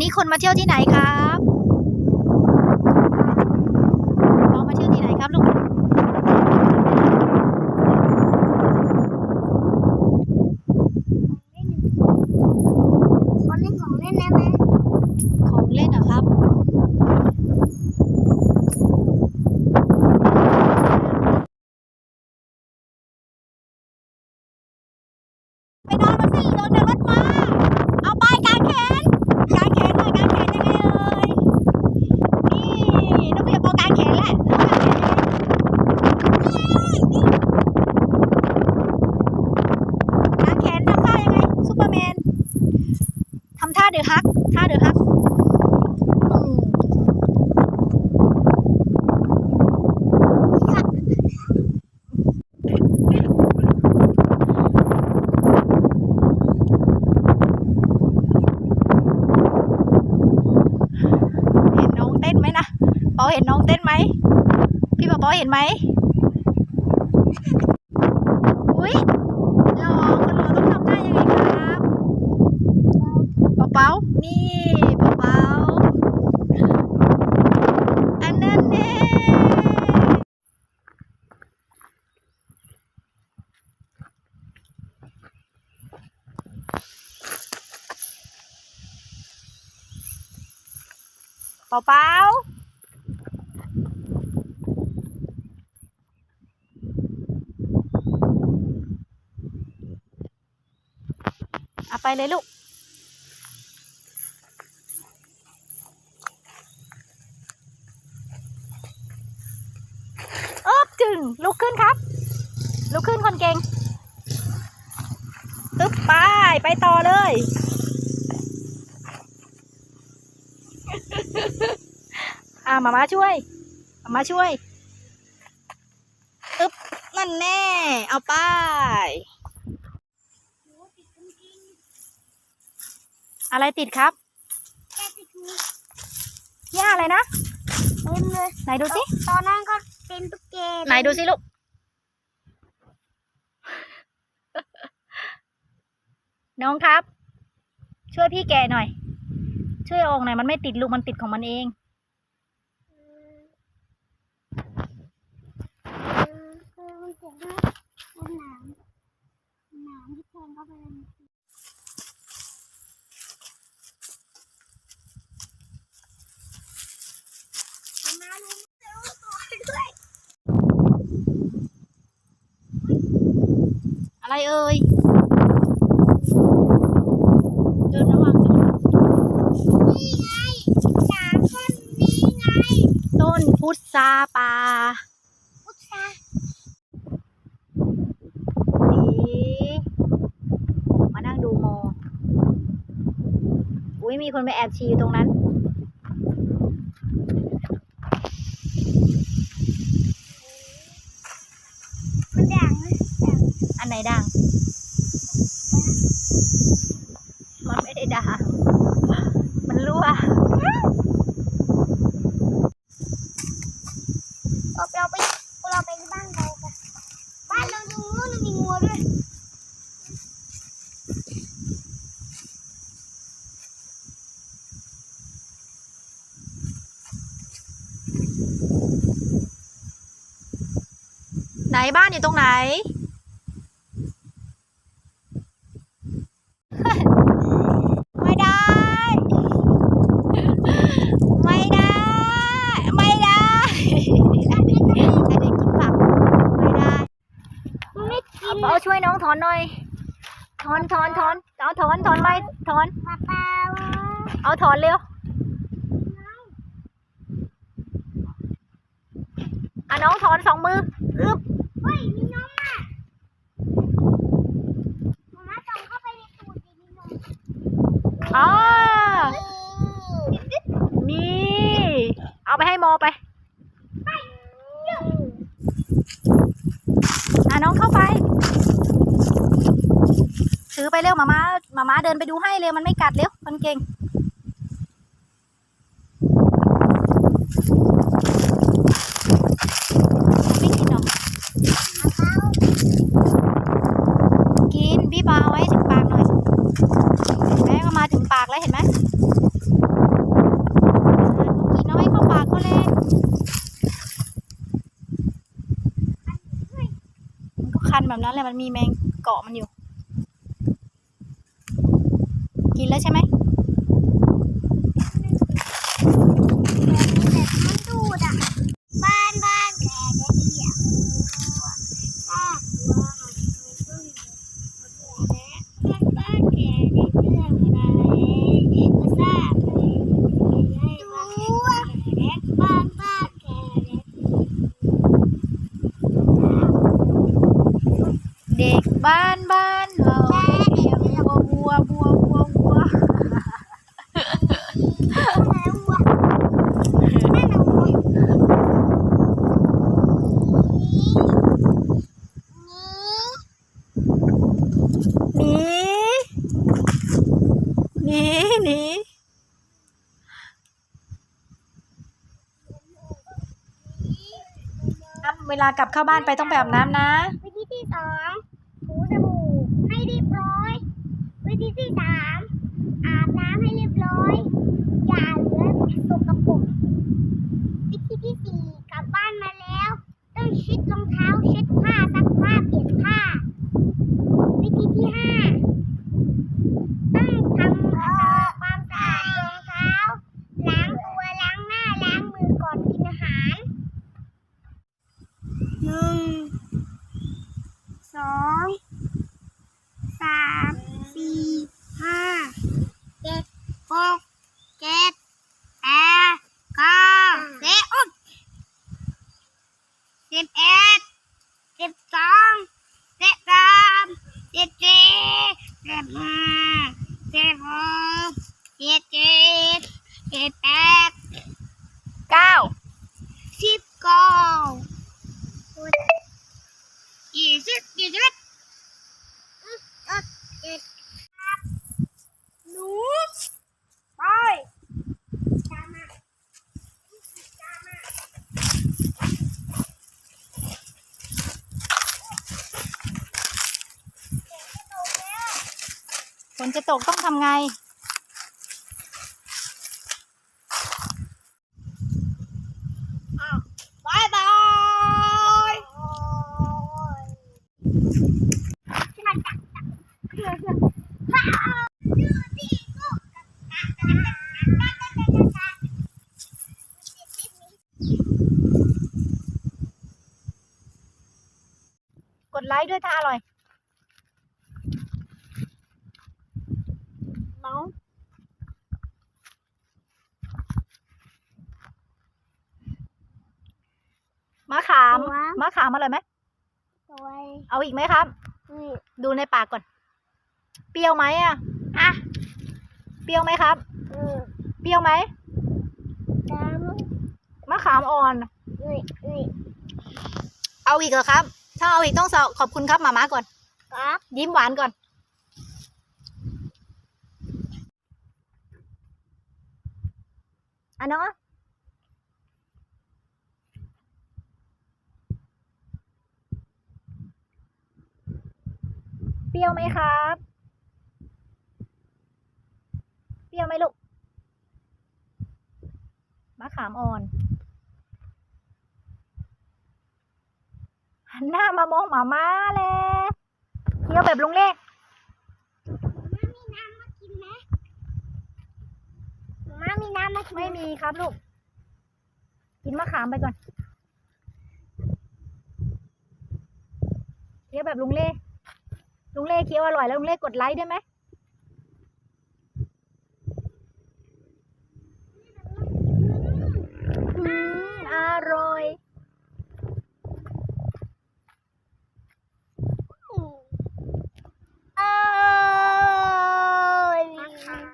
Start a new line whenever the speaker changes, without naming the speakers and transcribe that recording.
นี้คนมาเที่ยวที่ไหนครับน้องมาเที่ยวที่ไหนครับลูก
คนเล่นของเล่นได้ไหม
ของเล่นเหรอครับ ไปนอนมาสิลงจากรถมา เอาไปกางแขนกางแขนหน่อยกางแขนยังไงเอ่ย นี่น้องเพียบเอากางแขนแหละกางแขนทำท่ายังไงซูเปอร์แมนทำท่าเดือฮัก ท่าเดือฮักเห็นน้องเต้นไหมนะปาเห็นน้องเต้นไหม พี่ปอปอเห็นไหมอุ้ยหล่อคนหล่อต้องทำท่ายังไงครับ เปาเปานี่เปาเปาอันนั้นเน่ เปาเปาเอาไปเลยลูก เอ๊บจึงลุกขึ้นครับ ลุกขึ้นคนเก่งตึ๊บไป ไปต่อเลย อ่ามามาช่วย มามาช่วยตึ๊บนั่นแน่ เอาไปอะไรติดครับ
แกติดมือ
หญ้าอะไรนะ
เต็มเลย
ไหนดูสิ
ตอนนั้นก็เป็นตุ๊กแก
ไหนดูสิลูก น้องครับ ช่วยพี่แกะหน่อย ช่วยเอาออกหน่อยมันไม่ติดลูกมันติดของมันเอง
คือ มันเจ็บมากมันหนามหนามที่แทงเข้าไปในมาลุงเร็วตัวด้วย
อะไรเอ่ยเดินระวัง
นี่ไงหนามต้นนี้ไง
ต้นพุทราป่า
พุทธา
นี่มานั่งดูโม อุ้ยมีคนไปแอบฉี่อยู่ตรงนั้น
มันด่างเลยด่าง
อันไหนด่าง มันไม่ได้ด่าง มันรั่ว
เราเราไปเราไปบ้านเรากันบ้านเราตรงนู้นมีงัวด้วย
ไหน บ้านอยู่ตรงไหน ไม่ได้ ไม่ได้ ไม่ได้อันนี้กินผักไม่ได้
ไม่กิน
เอาช่วยน้องถอนหน่อย ถอนถอนถอนเอาถอนถอนไปถอนเอาถอนเร็วอะน้องถอนสองมืออึ๊บ
เฮ้ยมีนมอะมาม่าส่องเข้าไปในตูดดิมีนม
อ๋อ นี่ เอาไปให้โมไป ไปอะน้องเข้าไป ถือไปเร็วมามามามาเดินไปดูให้เร็วมันไม่กัดเร็วมันเก่ง ปาไว้ถึงปากหน่อยแม่ก็มาถึงปากแล้วเห็นไหมกีน้อยเข้ปากก็เลยมันก็คันแบบนั้นแหละมันมีแมงเกาะมันอยู่ กินแล้วใช่ไหม
บ้านบ้านเราเลี้ย
งวัววัววัววัววัว
นี่นน่ะวะนี่
หนีหนีหนีอ่เวลากลับเข้าบ้านไปต้องไปอาบน้ำนะ
วิธีที่สองถูสบู่ให้เรียบร้อย วิธีที่สามอาบน้ำให้เรียบร้อย อย่าเหลือสกปรกวิธีที่สี่กลับบ้านมาแล้ว ต้องเช็ดรองเท้าเช็ดผ้าซักผ้าเปลี่ยนผ้า วิธีที่ห้าต้องทำความสะอาดรองเท้า ล้างตัวล้างหน้าล้างมือก่อนกินอาหารหนึ่ง สองสามสี่ห้าเจ็ดหก เจ็ดแปดเก้าสิบอุ๊ยสิบเอ็ดสิบสองสิบสามสิบสี่สิบห้าสิบหกสิบเจ็ดสิบแปด
เก้า
สิบเก้ายี่สิบยี่สิบเอ็ดอืมเอ็ดเอ็ดครับหนูไปตามมาตามมาเด็กจะตกแล้ว
ฝ นจะตกต้องทำไง
บายบายขึ้นมาจับจับเพื่อเพื่อว้าวดูสิลูกจับจับจับจับจับจับจับ
กดไลค์ด้วยถ้าอร่อย
น้อง
มะขา ม
ว้าว
มะขามอร่อยไหม
สวย
เอาอีกไหมครับ
นี่
ดูในปากก่อน เปรี้ยวไหมอะ
อะ
เปรี้ยวไหมครับ
เออ
เปรี้ยวไหม
น้
มะขามอ่อนำ
นี่นี่
เอาอีกเหรอครับ ถ้าเอาอีกต้องสอขอบคุณครับหมาม้าก่อน
ครับ
ยิ้มหวานก่อนอันเนาะ รี้ยวไหมครับ เปรี้ยวไหมลูก มะขามอ่อน หันหน้ามามองหมาม้าเลยเคี้ยวแบบลุงเล่
ม้ามีน้ำมากินไหมม้ามีน้ำมากิน
ไม่มีครับลูก กินมะขามไปก่อนเคี้ยวแบบลุงเล่ ลุงเล่เคี้ยวอร่อยแล้วลุงเล่กดไลค์ได้ไหมอร่อย